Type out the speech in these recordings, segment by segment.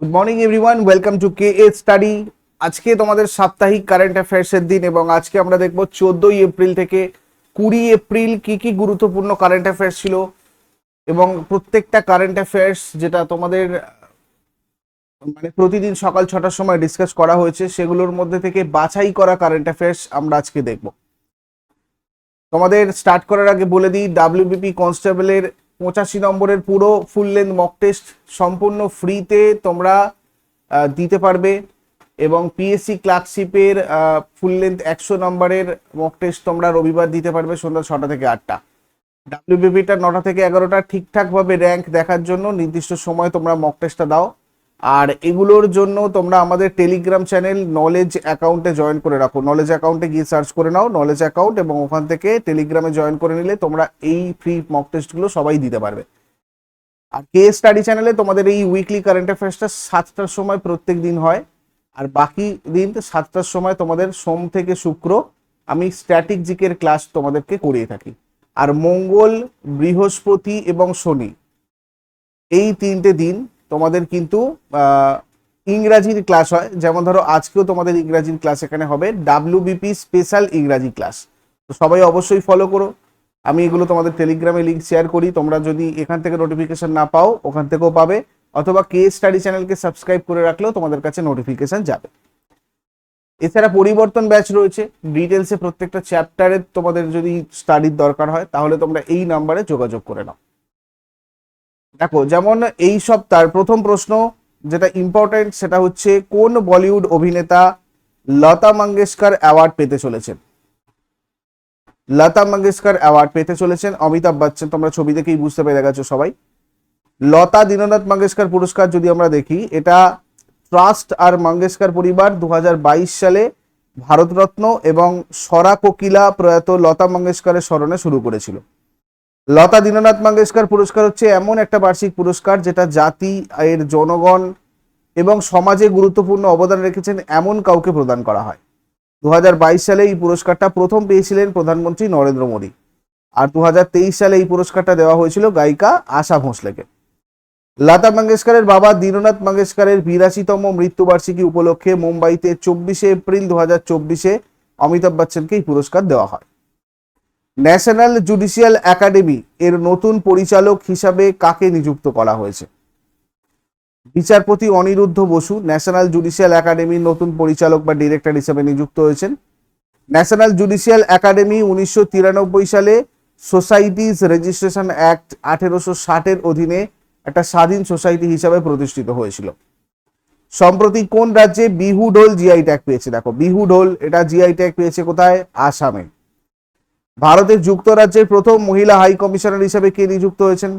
Good morning everyone welcome to K A study আজকে তোমাদের সাপ্তাহিক কারেন্ট অ্যাফেয়ার্সের দিন এবং আজকে আমরা দেখব চোদ্দই এপ্রিল থেকে কুড়ি এপ্রিল কি কি গুরুত্বপূর্ণ কারেন্ট অ্যাফেয়ার্স ছিল এবং প্রত্যেকটা কারেন্ট অ্যাফেয়ার্স যেটা তোমাদের মানে প্রতিদিন সকাল ছটার সময় ডিসকাস করা হয়েছে, সেগুলোর মধ্যে থেকে বাছাই করা কারেন্ট অ্যাফেয়ার্স আমরা আজকে দেখব। তোমাদের স্টার্ট করার আগে বলে দিই ডাব্লিউবিপি কনস্টেবলের পঁচাশি নম্বরের পুরো ফুল লেন্থ মক টেস্ট সম্পূর্ণ ফ্রিতে তোমরা দিতে পারবে এবং পিএসসি ক্লার্কশিপের ফুল লেন্থ একশো নম্বরের মক টেস্ট তোমরা রবিবার দিতে পারবে সন্ধ্যা ছটা থেকে আটটা। ডাব্লিউবিপিটা নটা থেকে এগারোটা ঠিকঠাকভাবে র্যাঙ্ক দেখার জন্য নির্দিষ্ট সময় তোমরা মক টেস্টটা দাও। আর এগুলোর জন্য তোমরা আমাদের টেলিগ্রাম চ্যানেল নলেজ অ্যাকাউন্টে জয়েন করে রাখো। নলেজ অ্যাকাউন্টে গিয়ে সার্চ করে নাও নলেজ অ্যাকাউন্ট এবং ওখান থেকে টেলিগ্রামে জয়েন করে নিলে তোমরা এই ফ্রি মক টেস্টগুলো সবাই দিতে পারবে। আর কে স্টাডি চ্যানেলে তোমাদের এই উইকলি কারেন্ট অ্যাফেয়ার্সটা সাতটার সময় প্রত্যেক দিন হয়। আর বাকি দিন সাতটার সময় তোমাদের সোম থেকে শুক্র আমি স্ট্যাটিক জিকের ক্লাস তোমাদেরকে করিয়ে থাকি। আর মঙ্গল, বৃহস্পতি এবং শনি এই তিনটে দিন তোমাদের কিন্তু ইংরাজির ক্লাস হয়। যেমন ধরো, আজকেও তোমাদের ইংরাজির ক্লাস এখানে হবে ডাব্লিউবিপি স্পেশাল ইংরাজি ক্লাস তো সবাই অবশ্যই ফলো করো। আমি এগুলো তোমাদের টেলিগ্রামে লিঙ্ক শেয়ার করি। তোমরা যদি এখান থেকে নোটিফিকেশন না পাও, ওখান থেকেও পাবে। অথবা কে স্টাডি চ্যানেলকে সাবস্ক্রাইব করে রাখলেও তোমাদের কাছে নোটিফিকেশন যাবে। এছাড়া পরিবর্তন ব্যাচ রয়েছে। ডিটেলসে প্রত্যেকটা চ্যাপ্টারের তোমাদের যদি স্টাডির দরকার হয়, তাহলে তোমরা এই নাম্বারে যোগাযোগ করে নাও। দেখো, যেমন এই সপ্তাহের প্রথম প্রশ্ন যেটা ইম্পর্টেন্ট সেটা হচ্ছে কোন বলিউড অভিনেতা লতা মঙ্গেশকর অ্যাওয়ার্ড পেতে চলেছেন? লতা মঙ্গেশকর অ্যাওয়ার্ড পেতে চলেছেন। অমিতাভ বচ্চন, তোমরা ছবি দেখেই বুঝতে পেরে গেছো সবাই। লতা দীননাথ মঙ্গেশকর পুরস্কার যদি আমরা দেখি, এটা ট্রাস্ট আর মঙ্গেশকর পরিবার দু হাজার বাইশ সালে ভারতরত্ন এবং সরা কোকিলা প্রয়াত লতা মঙ্গেশকরের স্মরণে শুরু করেছিল। লতা দীননাথ মঙ্গেশকর পুরস্কার হচ্ছে এমন একটা বার্ষিক পুরস্কার যেটা জাতি, এর জনগণ এবং সমাজে গুরুত্বপূর্ণ অবদান রেখেছেন এমন কাউকে প্রদান করা হয়। দু হাজার বাইশ সালে এই পুরস্কারটা প্রথম পেয়েছিলেন প্রধানমন্ত্রী নরেন্দ্র মোদী। আর দু হাজার তেইশ সালে এই পুরস্কারটা দেওয়া হয়েছিল গায়িকা আশা ভোঁসলেকে। লতা মঙ্গেশকরের বাবা দীননাথ মঙ্গেশকরের বিরাশিতম মৃত্যুবার্ষিকী উপলক্ষে মুম্বাইতে চব্বিশে এপ্রিল দু হাজার চব্বিশে অমিতাভ বচ্চনকে এই পুরস্কার দেওয়া হয়। ন্যাশনাল জুডিশিয়াল একাডেমি এর নতুন পরিচালক হিসাবে কাকে নিযুক্ত করা হয়েছে? বিচারপতি অনিরুদ্ধ বসু ন্যাশনাল জুডিশিয়াল একাডেমির নতুন পরিচালক বা ডিরেক্টর হিসেবে নিযুক্ত হয়েছেন। ন্যাশনাল জুডিশিয়াল একাডেমি উনিশশো তিরানব্বই সালে সোসাইটিজ রেজিস্ট্রেশন অ্যাক্ট আঠেরোশো ষাটের অধীনে একটা স্বাধীন সোসাইটি হিসাবে প্রতিষ্ঠিত হয়েছিল। সম্প্রতি কোন রাজ্যে বিহু ঢোল জিআই ট্যাগ পেয়েছে? দেখো বিহু ঢোল এটা জিআই ট্যাগ পেয়েছে কোথায়? আসামে। ভারতের যুক্তরাজ্যের প্রথম মহিলা হাই কমিশনার হিসেবে কে নিযুক্ত হয়েছেন?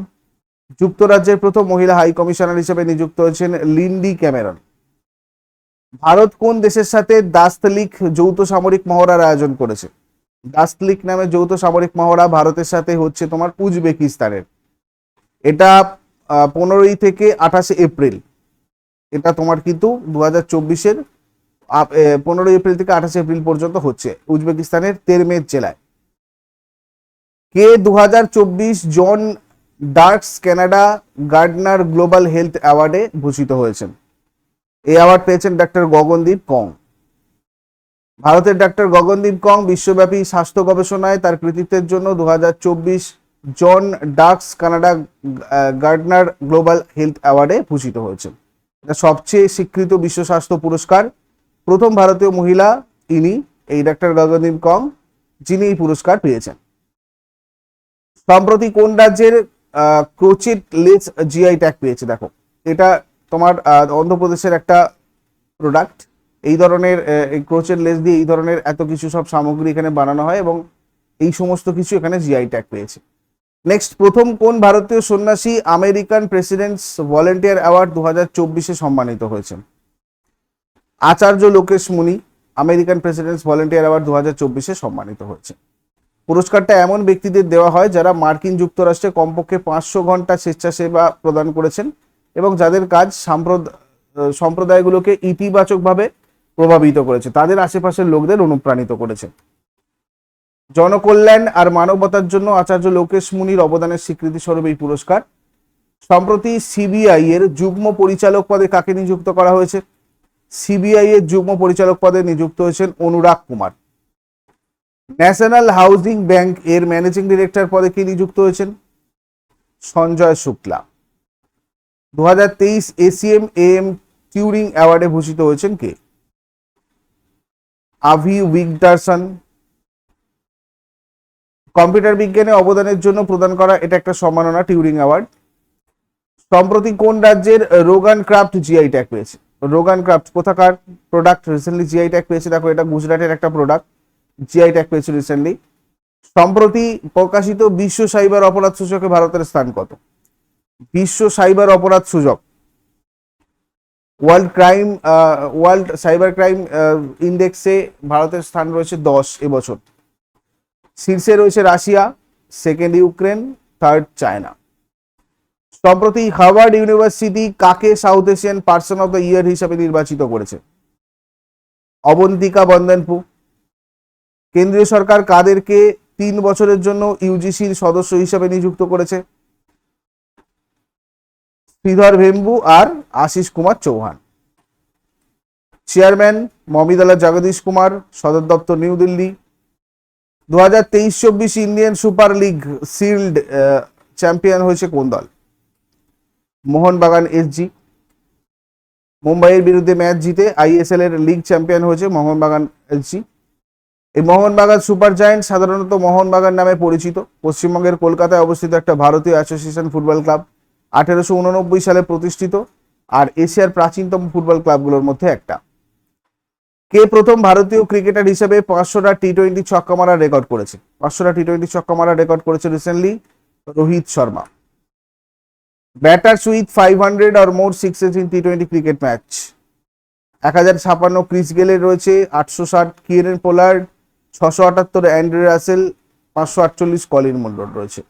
যুক্তরাজ্যের প্রথম মহিলা হাই কমিশনার হিসেবে নিযুক্ত হয়েছেন লিন্ডি ক্যামেরন। ভারত কোন দেশের সাথে দাস্তলিক যৌথ সামরিক মহড়ার আয়োজন করেছে? দাস্তলিক নামে যৌথ সামরিক মহড়া ভারতের সাথে হচ্ছে তোমার উজবেকিস্তানের। এটা পনেরোই থেকে আঠাশে এপ্রিল। এটা তোমার কিন্তু দু হাজার চব্বিশের পনেরোই এপ্রিল থেকে আঠাশে এপ্রিল পর্যন্ত হচ্ছে উজবেকিস্তানের তেরমেদ জেলায়। কে দু হাজার চব্বিশ John Dirks Canada Gairdner global health অ্যাওয়ার্ডে ভূষিত হয়েছেন? এই অ্যাওয়ার্ড পেয়েছেন ডাক্তার গগনদীপ কং। ভারতের ডাক্তার গগনদীপ কং বিশ্বব্যাপী স্বাস্থ্য গবেষণায় তার কৃতিত্বের জন্য দু হাজার চব্বিশ John Dirks Canada Gairdner global health অ্যাওয়ার্ডে ভূষিত হয়েছেন। এটা সবচেয়ে স্বীকৃত বিশ্ব স্বাস্থ্য পুরস্কার। প্রথম ভারতীয় মহিলা ইনি এই ডাক্তার গগনদীপ কং, যিনি এই পুরস্কার পেয়েছেন। সম্প্রতি কোন রাজ্যের ক্রোচিট লেস জিআই ট্যাগ পেয়েছে? দেখো, এটা তোমার অন্ধ্রপ্রদেশের একটা প্রোডাক্ট এই ধরনের ক্রোচের লেস দিয়ে এই ধরনের এত কিছু সব সামগ্রী এখানে বানানো হয় এবং এই সমস্ত কিছু এখানে জিআই ট্যাগ পেয়েছে। নেক্সট প্রথম কোন ভারতীয় সন্ন্যাসী আমেরিকান প্রেসিডেন্টস ভলেন্টিয়ার অ্যাওয়ার্ড দু হাজার চব্বিশে সম্মানিত হয়েছেন আচার্য লোকেশ মুনি, আমেরিকান প্রেসিডেন্টস ভলেন্টিয়ার অ্যাওয়ার্ড দু হাজার চব্বিশে সম্মানিত হয়েছে। পুরস্কারটা এমন ব্যক্তিদের দেওয়া হয় যারা মার্কিন যুক্তরাষ্ট্রে কমপক্ষে পাঁচশো ঘণ্টা স্বেচ্ছাসেবা প্রদান করেছেন এবং যাদের কাজ সম্প্রদায়গুলোকে ইতিবাচকভাবে প্রভাবিত করেছে। তাদের আশেপাশের লোকদের অনুপ্রাণিত করেছে। জনকল্যাণ আর মানবতার জন্য আচার্য লোকেশ মুনির অবদানের স্বীকৃতি স্বরূপ এই পুরস্কার। সম্প্রতি সিবিআই এর যুগ্ম পরিচালক পদে কাকে নিযুক্ত করা হয়েছে? সিবিআই এর যুগ্ম পরিচালক পদে নিযুক্ত হয়েছেন Anurag Kumar. National housing bank এর ম্যানেজিং ডিরেক্টর পদে কে নিযুক্ত হয়েছেন? সঞ্জয় শুক্লা। দু হাজার তেইশ এসিএম এম টিউরিং অ্যাওয়ার্ডে ভূষিত হয়েছেন কে? আভি উইগডারসন কম্পিউটার বিজ্ঞানে অবদানের জন্য প্রদান করা এটা একটা সম্মাননা টিউরিং অ্যাওয়ার্ড। সম্প্রতি কোন রাজ্যের রোগান ক্রাফট জিআই ট্যাগ পেয়েছে? রোগান ক্রাফট কোথাকার? প্রোডাক্ট রিসেন্টলি জিআই ট্যাগ পেয়েছে, দেখো এটা গুজরাটের একটা প্রোডাক্ট। জিআই ট্যাগ পেয়েছে রিসেন্টলি সম্প্রতি প্রকাশিত বিশ্ব সাইবার অপরাধ সূচকে ভারতের স্থান কত? বিশ্ব সাইবার অপরাধ সূচক। World crime world cyber crime ইন্ডেক্সে ভারতের স্থান রয়েছে দশ এবছর। শীর্ষে রয়েছে Russia second Ukraine third China. সম্প্রতি হার্ভার্ড ইউনিভার্সিটি কাকে South Asian person of the year হিসাবে নির্বাচিত করেছে? অবন্তিকা বন্দনপু কেন্দ্রীয় সরকার কাদেরকে তিন বছরের জন্য ইউজিসির সদস্য হিসাবে নিযুক্ত করেছে? শ্রীধর ভেম্বু আর আশিস কুমার চৌহান। চেয়ারম্যান মমিদালা জগদীশ কুমার, সদর দপ্তর নিউ দিল্লি। দু হাজার তেইশ চব্বিশ Indian Super League shield champion হয়েছে কোন দল? মোহনবাগান এসজি মুম্বাইয়ের বিরুদ্ধে ম্যাচ জিতে আইএসএল এর লিগ চ্যাম্পিয়ন হয়েছে মোহনবাগান এসজি এই মোহনবাগান সুপার জায়েন্ট সাধারণত মোহনবাগান নামে পরিচিত। পশ্চিমবঙ্গের কলকাতায় অবস্থিত একটা ভারতীয় অ্যাসোসিয়েশন ফুটবল ক্লাব আঠেরোশো উননব্বই সালে প্রতিষ্ঠিত আর এশিয়ার প্রাচীনতম ফুটবল ক্লাবগুলোর মধ্যে একটা। কে প্রথম ভারতীয় ক্রিকেটার হিসেবে পাঁচশোটা টি টোয়েন্টি ছক্কা মারার রেকর্ড করেছে? পাঁচশোটা টি টোয়েন্টি ছক্কা মারার রেকর্ড করেছে recently Rohit Sharma. Batters with five hundred or more sixes in T twenty cricket match. এক হাজার ছাপান্ন ক্রিস গেলের রয়েছে আটশো ষাট কিরেন পোলার্ড ছশো আটাত্তর অ্যান্ড্রে রাসেল, পাঁচশো আটচল্লিশ কলিন মন্ডল রয়েছে।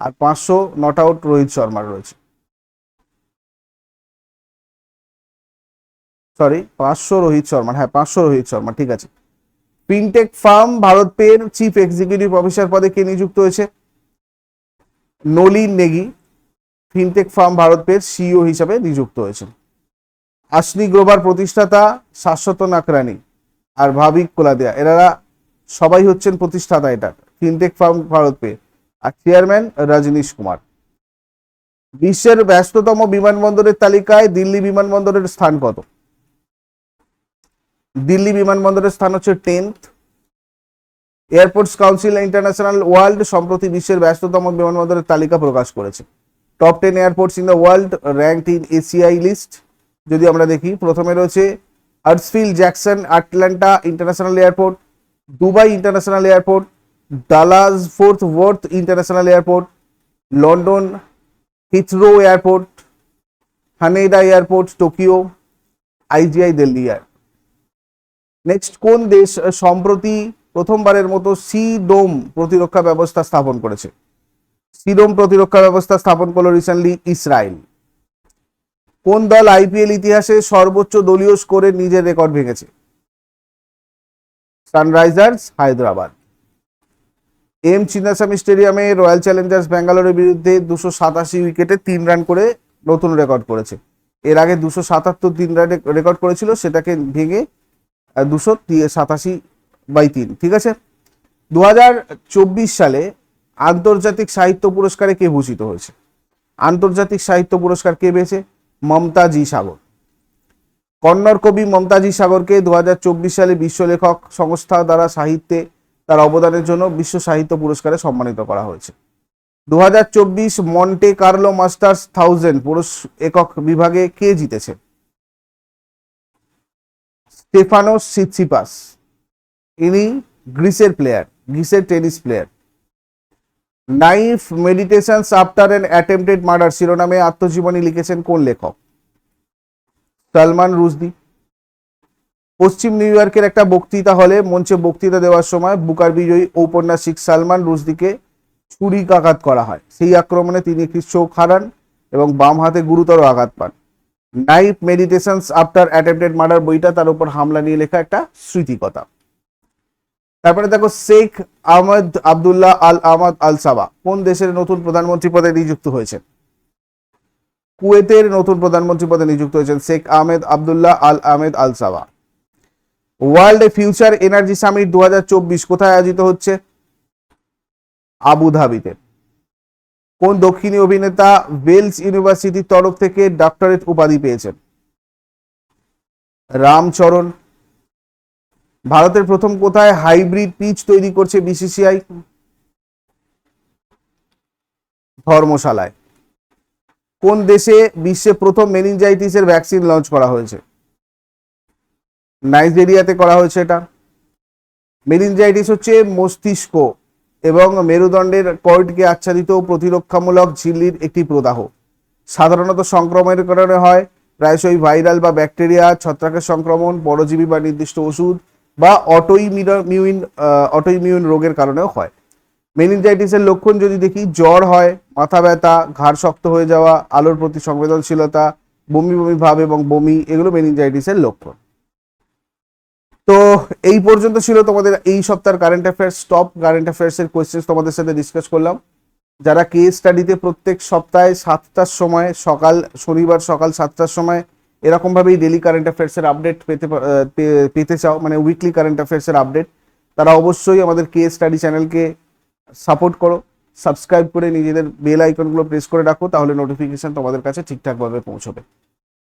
আর পাঁচশো নট আউট রোহিত শর্মার রয়েছে। সরি, পাঁচশো রোহিত শর্মা হ্যাঁ পাঁচশো রোহিত শর্মা ঠিক আছে। ফিনটেক ফার্ম ভারত পের চিফ এক্সিকিউটিভ অফিসার পদে কে নিযুক্ত হয়েছে? নলিন নেগি, ফিনটেক ফার্ম ভারত পের সিইও হিসাবে নিযুক্ত হয়েছে আশনি গ্রোভার প্রতিষ্ঠাতা শাশ্বত নাকরানি আর ভাবিক কোলাদিয়া এরা সবাই হচ্ছেন প্রতিষ্ঠাতা এটা, ফিনটেক ফার্ম ভারত পে, আর চেয়ারম্যান রজনীশ কুমার। বিশ্বের ব্যস্ততম বিমানবন্দরের তালিকায় দিল্লি বিমানবন্দরের স্থান কত? দিল্লি বিমানবন্দরের স্থান হচ্ছে tenth. Airports council international world সম্প্রতি বিশ্বের ব্যস্ততম বিমানবন্দরের তালিকা প্রকাশ করেছে। Top ten airports in the world, ranked in ACI list. যদি আমরা দেখি, প্রথমে রয়েছে Hartsfield Jackson Atlanta international airport Dubai international airport, Dallas Fort Worth international airport, London Heathrow airport Haneda airport, Tokyo, IGI Delhi air. Next, কোন দেশ সম্প্রতি প্রথমবারের মতো সি ডোম প্রতিরক্ষা ব্যবস্থা স্থাপন করেছে? সিডোম প্রতিরক্ষা ব্যবস্থা স্থাপন করল রিসেন্টলি ইসরায়েল। কোন দল আইপিএল ইতিহাসে সর্বোচ্চ দলীয় স্কোরের নিজের রেকর্ড ভেঙেছে? সানরাইজার্স, হায়দ্রাবাদ। এম চিন্নাস্বামী স্টেডিয়ামে রয়্যাল চ্যালেঞ্জার্স ব্যাঙ্গালোরের বিরুদ্ধে দুশো সাতাশি উইকেটে তিন রান করে নতুন রেকর্ড করেছে। এর আগে দুশো সাতাত্তর তিন রান রেকর্ড করেছিল, সেটাকে ভেঙে দুশো সাতাশি বাই তিন, ঠিক আছে? দু হাজার চব্বিশ সালে আন্তর্জাতিক সাহিত্য পুরস্কারে কে ভূষিত হয়েছে? আন্তর্জাতিক সাহিত্য পুরস্কার কে পেয়েছে? মমতাজি সাগর। কন্নড় কবি মমতাজি সাগরকে দু হাজার চব্বিশ সালে বিশ্ব লেখক সংস্থা দ্বারা সাহিত্যে তার অবদানের জন্য বিশ্ব সাহিত্য পুরস্কারে সম্মানিত করা হয়েছে। দু হাজার চব্বিশ মন্টে কার্লো মাস্টার্স থাউজেন্ড পুরুষ একক বিভাগে কে জিতেছে? স্টেফানোস সিটসিপাস ইনি গ্রিসের প্লেয়ার, গ্রিসের tennis player. Knife meditations after an attempted murder শিরোনামে আত্মজীবনী লিখেছেন কোন লেখক? সালমান রুজদি পশ্চিম নিউ ইয়র্কের একটা বক্তৃতা হলে, মঞ্চে বক্তৃতা দেওয়ার সময় বুকার বিজয়ী ঔপন্যাসিক সালমান রুজদিকে ছুরিকাঘাত করা হয়। সেই আক্রমণে তিনি একটি চোখ হারান এবং বাম হাতে গুরুতর আঘাত পান। Knife meditations after attempted murder বইটা তার উপর হামলা নিয়ে লেখা একটা স্মৃতিকথা। তারপরে দেখো, শেখ আহমদ আবদুল্লাহ আল আহমদ আল সাবা কোন দেশের নতুন প্রধানমন্ত্রী পদে নিযুক্ত হয়েছেন? কুয়েতের নতুন প্রধানমন্ত্রী পদে নিযুক্ত হয়েছেন Sheikh Ahmed Abdullah Al Ahmed Al Sabah. World future energy summit দু কোথায় আয়োজিত হচ্ছে? আবুধাবিতে। কোন দক্ষিণী অভিনেতা ওয়েলস ইউনিভার্সিটির তরফ থেকে ডক্টরেট উপাধি পেয়েছেন? রামচরণ। ভারতের প্রথম কোথায় হাইব্রিড পিচ তৈরি করছে বিসিসিআই? ধর্মশালায়। কোন দেশে বিশ্বে প্রথম মেনিনজাইটিসের ভ্যাকসিন লঞ্চ করা হয়েছে? নাইজেরিয়াতে করা হয়েছে এটা। মেনিনজাইটিস হচ্ছে মস্তিষ্ক এবং মেরুদণ্ডের কর্ডকে আচ্ছাদিত প্রতিরক্ষামূলক ঝিল্লির একটি প্রদাহ। সাধারণত সংক্রমণের কারণে হয়, প্রায়শই ভাইরাল বা ব্যাকটেরিয়া, ছত্রাকের সংক্রমণ, পরজীবী বা নির্দিষ্ট ওষুধ বা অটোইমিউন অটোইমিউন রোগের কারণেও হয়। মেনিনজাইটিসের লক্ষণ যদি দেখি, জ্বর হয়, মাথা ব্যথা, ঘাড় শক্ত হয়ে যাওয়া, আলোর প্রতি সংবেদনশীলতা, বমি বমি ভাব এবং বমি, এগুলো মেনিনজাইটিসের লক্ষণ। তো এই পর্যন্ত ছিল তোমাদের এই সপ্তাহের current affairs top current affairs এর কোয়েশ্চেন তোমাদের সাথে ডিসকাস করলাম। যারা কেস স্টাডিতে প্রত্যেক সপ্তাহে সাতটার সময়, সকাল, শনিবার সকাল সাতটার সময় এরকম ভাবেই ডেলি কারেন্ট অ্যাফেয়ার্স এর আপডেট পেতে পেতে চাও মানে উইকলি কারেন্ট অ্যাফেয়ার্স এর আপডেট তারা অবশ্যই আমাদের কে স্টাডি চ্যানেলকে সাপোর্ট করো সাবস্ক্রাইব করে নিজেদের বেল আইকনগুলো প্রেস করে রাখো, তাহলে নোটিফিকেশান তোমাদের কাছে ঠিকঠাকভাবে পৌঁছবে।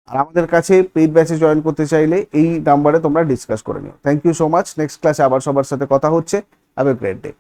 আর আমাদের কাছে পেইড ব্যাচে জয়েন করতে চাইলে এই নাম্বারে তোমরা ডিসকাস করে নিও। Thank you so much next ক্লাসে আবার সবার সাথে কথা হচ্ছে। Have a great day